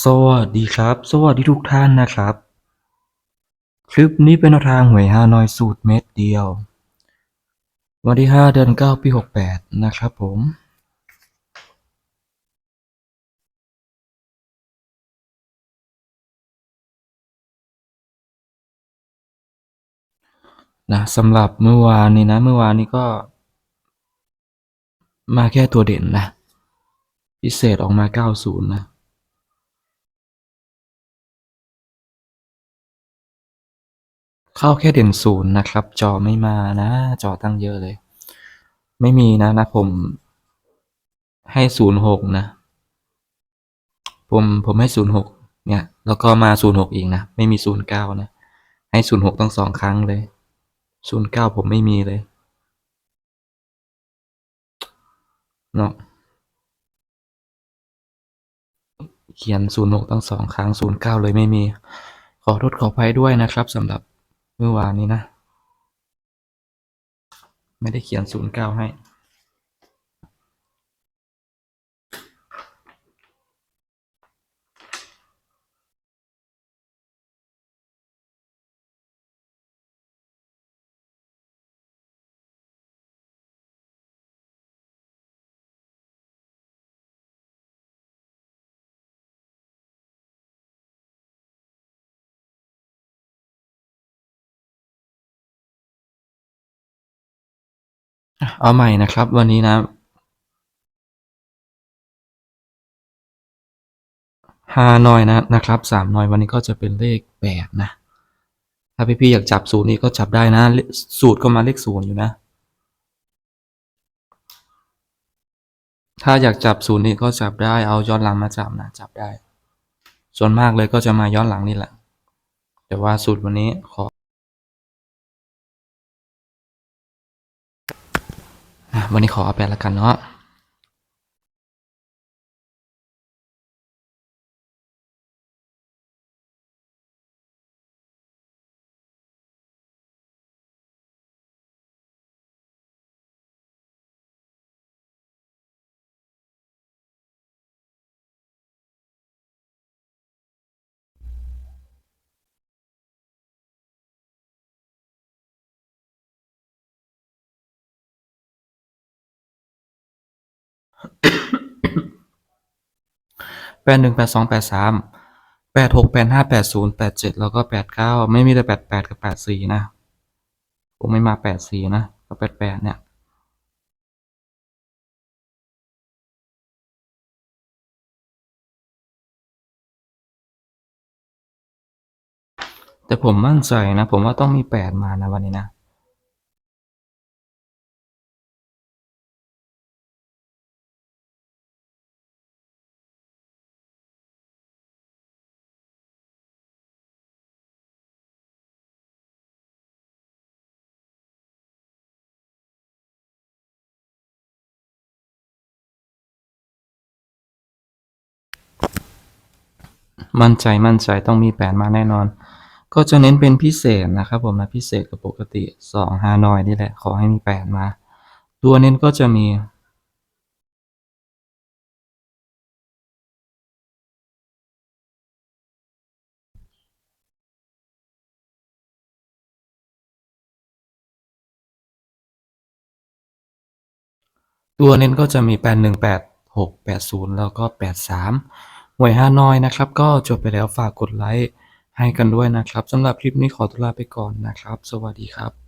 สวัสดีครับ สวัสดีทุกท่านนะครับ คลิปนี้เป็นแนวทางหวยฮานอยสูตรเม็ดเดียว วันที่ 5 เดือน 9 ปี 68 นะครับผม นะสำหรับเมื่อวานนี้นะ เมื่อวานนี้ก็ มาแค่ตัวเด่นนะ พิเศษออกมา 90 นะ เข้าแค่เด่นศูนย์นะครับ จอไม่มานะ จอตั้งเยอะเลย ไม่มีนะนะผม ให้ศูนย์หกนะ ผมผมให้ศูนย์หกเนี่ย แล้วก็มาศูนย์หกอีกนะ ไม่มีศูนย์เก้านะ ให้ศูนย์หกต้องสองครั้งเลยศูนย์เก้าผมไม่มีเลยเนาะเขียนศูนย์หกต้องสองครั้งศูนย์เก้าเลยไม่มี ขอโทษขออภัยด้วยนะครับสำหรับ เมื่อวานนี้นะ ไม่ได้เขียนศูนย์เก้าให้ เอาใหม่นะครับ วันนี้นะ ฮานอยนะนะครับสามนอยวันนี้ก็จะเป็นเลขแปดนะ ถ้าพี่ๆอยากจับสูตรนี้ก็จับได้นะ สูตรก็มาเลขศูนย์อยู่นะ ถ้าอยากจับศูนย์นี้ก็จับได้ เอาย้อนหลังมาจับนะ จับได้ ส่วนมากเลยก็จะมาย้อนหลังนี่แหละ แต่ว่าสูตรวันนี้ขอ วันนี้ขอเอาไปละกันเนาะ แปดหนึ่งแปดสองแปดสามแปดหกแปดห้าแปดศูนย์แปดเจ็ดแล้วก็แปดเก้าไม่มีแต่แปดแปดกับแปดสี่นะผมไม่มาแปดสี่นะกับแปดแปดเนี่ยแต่ผมมั่นใจนะ ผมว่าต้องมีแปดมานะวันนี้นะ มั่นใจมั่นใจต้องมีแปดมาแน่นอน ก็จะเน้นเป็นพิเศษนะครับผมนะพิเศษกับปกติสองฮานอยนี่แหละขอให้มีแปดมา ตัวเน้นก็จะมีตัวเน้นก็จะมีแปดหนึ่งแปดหกแปดศูนย์แล้วก็แปดสาม วยฮานอยนะครับ ก็จบไปแล้วฝากกดไลค์ให้กันด้วยนะครับสำหรับคลิปนี้ขอตัวลาไปก่อนนะครับ สวัสดีครับ